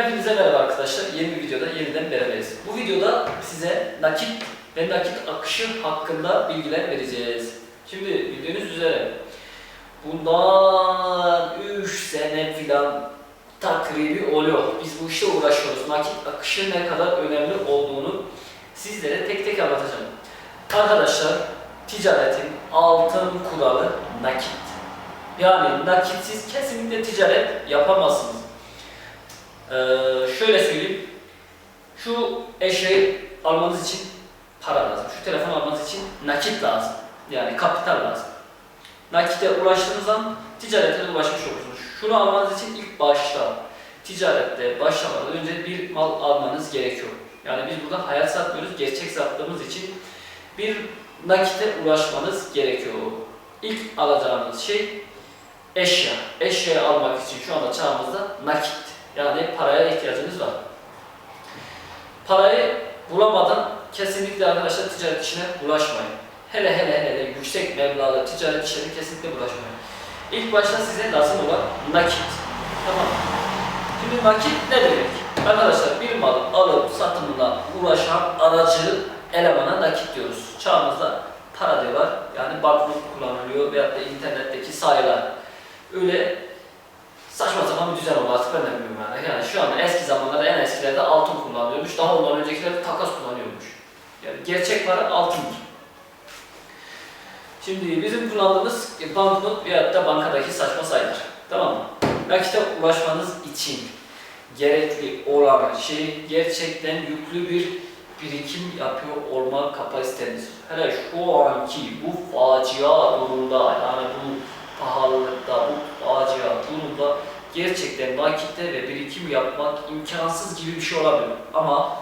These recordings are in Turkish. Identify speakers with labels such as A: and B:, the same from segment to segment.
A: Hepinize merhaba arkadaşlar. Yeni bir videoda yeniden beraberiz. Bu videoda size nakit ve nakit akışı hakkında bilgiler vereceğiz. Şimdi bildiğiniz üzere bundan 3 sene filan takribi oluyor. Biz bu işte uğraşıyoruz. Nakit akışı ne kadar önemli olduğunu sizlere tek tek anlatacağım. Arkadaşlar ticaretin altın kuralı nakit. Yani nakitsiz kesinlikle ticaret yapamazsınız. Ee, şöyle söyleyeyim. Şu eşeği almanız için para lazım. Şu telefon almanız için nakit lazım. Yani kapital lazım. Nakite ulaştığınız zaman ticarete ulaşmış olursunuz. Şunu almanız için ilk başta ticarette başlamadan önce bir mal almanız gerekiyor. Yani biz burada hayat satmıyoruz, gerçek sattığımız için bir nakite ulaşmanız gerekiyor. İlk alacağınız şey eşya. Eşya almak için şu anda çağımızda nakit. Yani paraya ihtiyacınız var. Parayı bulamadan kesinlikle arkadaşlar ticaret işine bulaşmayın. Hele hele hele de yüksek meblağlı ticaret işlerine kesinlikle bulaşmayın. İlk başta size lazım olan nakit. Tamam? Şimdi nakit ne demek? Arkadaşlar bir mal alıp satımına uğraşan aracı elemana nakit diyoruz. Çağımızda para diyorlar. Yani banknot kullanılıyor veyahut da internetteki sayılar. Öyle düzen oldu artık ben de bilmiyorum yani. Yani şu an eski zamanlarda en eskilerde altın kullanılıyormuş. Daha ondan öncekilerde takas kullanıyormuş. Yani gerçek para altındır. Şimdi bizim kullandığımız banknot veyahut da bankadaki saçma sayılar. Tamam mı? Nakite ulaşmanız için gerekli olan şey gerçekten yüklü bir birikim yapıyor olma kapasiteniz. Hele şu anki bu facia durumda yani bu pahalılıkta, bu facia durumda gerçekten nakitte ve birikim yapmak imkansız gibi bir şey olabilir. Ama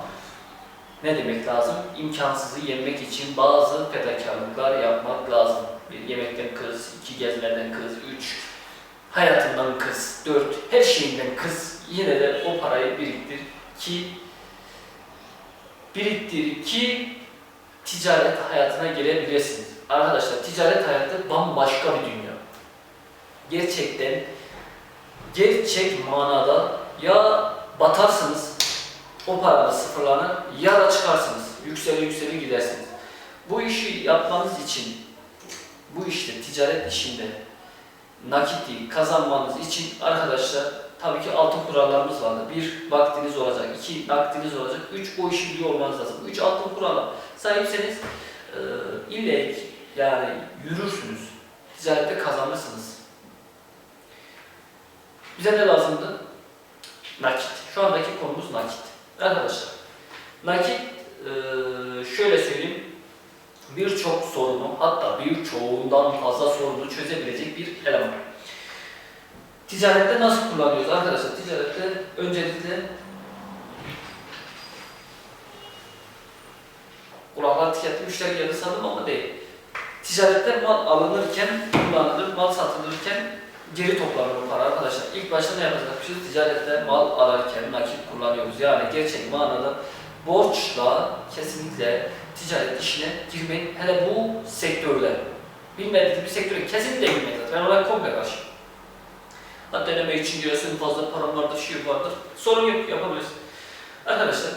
A: ne demek lazım? İmkansızı yenmek için bazı fedakarlıklar yapmak lazım. Bir yemekten kız, iki gezmeden kız, üç hayatından kız, dört her şeyinden kız. Yine de o parayı biriktir ki biriktir ki ticaret hayatına girebilirsiniz. Arkadaşlar ticaret hayatı bambaşka bir dünya. Gerçekten gerçek manada ya batarsınız o paranız sıfırlanır ya da çıkarsınız. Yükselir yükselir gidersiniz. Bu işi yapmanız için bu işte ticaret işinde nakiti kazanmanız için arkadaşlar tabii ki altın kurallarımız vardır. Bir, vaktiniz olacak. iki vaktiniz olacak. Üç, o işi biliyor olmanız lazım. Üç, altın kurallar. Sahipseniz e, ille yani yürürsünüz. Ticarette kazanırsınız. Bize ne lazımdı? Nakit. Şu andaki konumuz nakit. Arkadaşlar, nakit şöyle söyleyeyim. Birçok sorunu hatta birçoğundan fazla sorunu çözebilecek bir eleman. Ticarette nasıl kullanıyoruz arkadaşlar? Ticarette öncelikle kulaklar tüketli müşteri geldi sandım ama değil. Ticarette mal alınırken kullanılır, mal satılırken geri toplanır o para arkadaşlar. İlk başta ne yapacakmışız? Ticarette mal alırken nakit kullanıyoruz. Yani gerçek manada borçla kesinlikle ticaret işine girmeyin. Hele bu sektörde. Bilmediğiniz bir sektöre kesinlikle girmeyin. Ben oraya komple karşıyım. Hatta deneme için diyorsun fazla param vardır, şey vardır. Sorun yok, yapabilirsin. Arkadaşlar,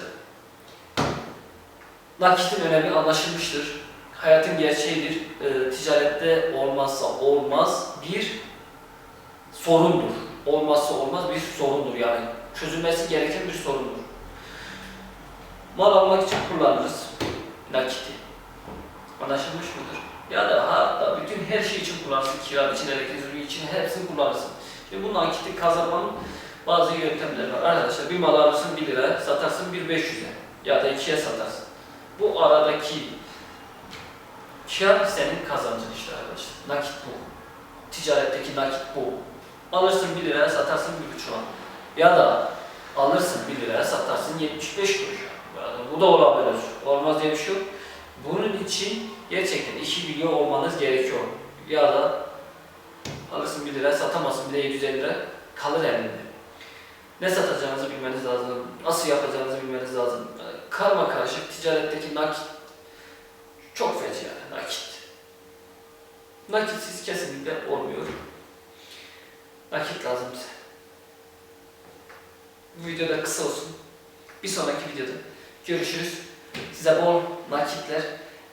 A: nakitin önemi anlaşılmıştır. Hayatın gerçeğidir. Ee, ticarette olmazsa olmaz bir sorundur. Olmazsa olmaz bir sorundur yani. Çözülmesi gereken bir sorundur. Mal almak için kullanırız nakiti. Anlaşılmış mıdır? Ya da hatta bütün her şey için kullanırsın. Kira için, elektrik için hepsini kullanırsın. Şimdi bu nakiti kazanmanın bazı yöntemleri var. Arkadaşlar bir mal alırsın 1 lira, satarsın 1.500'e ya da 2'ye satarsın. Bu aradaki kar senin kazancın işte arkadaşlar. Nakit bu. Ticaretteki nakit bu. Alırsın 1 liraya satarsın 1.5'a. Ya da alırsın 1 liraya satarsın 75 kuruş. Yani bu da olabilir. Olmaz diye bir şey yok. Bunun için gerçekten işi biliyor olmanız gerekiyor. Ya da alırsın 1 liraya satamazsın bir de 750 lira kalır elinde. Ne satacağınızı bilmeniz lazım. Nasıl yapacağınızı bilmeniz lazım. Yani karma karışık ticaretteki nakit çok feci yani nakit. Nakitsiz kesinlikle olmuyor. Nakit lazım bize. Bu video da kısa olsun. Bir sonraki videoda görüşürüz. Size bol nakitler,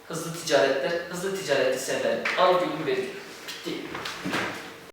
A: hızlı ticaretler, hızlı ticareti severim. Al gülüm verin. Bitti.